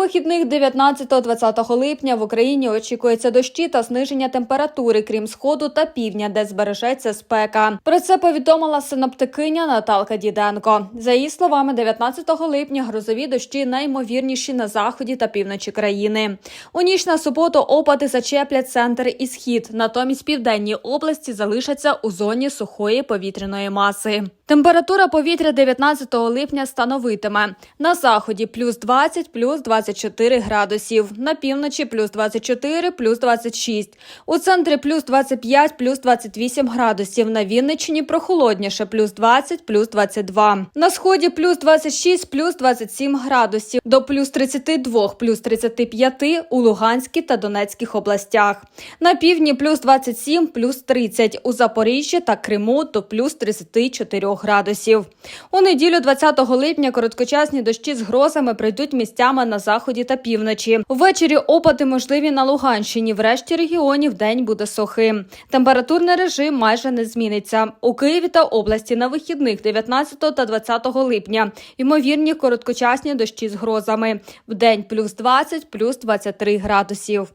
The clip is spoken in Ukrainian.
вихідних 19-20 липня в Україні очікується дощі та зниження температури, крім сходу та півдня, де збережеться спека. Про це повідомила синоптикиня Наталка Діденко. За її словами, 19 липня грозові дощі наймовірніші на заході та півночі країни. У ніч на суботу опади зачеплять центр і схід. Натомість південні області залишаться у зоні сухої повітряної маси. Температура повітря 19 липня становитиме. На заході плюс 20, плюс 24 градусів, на півночі плюс 24, плюс 26, у центрі плюс 25, плюс 28 градусів, на Вінниччині прохолодніше плюс 20, плюс 22, на сході плюс 26, плюс 27 градусів, до плюс 32, плюс 35 у Луганській та Донецьких областях, на півдні плюс 27, плюс 30, у Запоріжжі та Криму до плюс 34 градусів. У неділю 20 липня короткочасні дощі з грозами прийдуть місцями на заході та півночі. Ввечері опади можливі на Луганщині. В решті регіонів день буде сухим. Температурний режим майже не зміниться. У Києві та області на вихідних 19 та 20 липня. Ймовірні короткочасні дощі з грозами. В день плюс 20, плюс 23 градусів.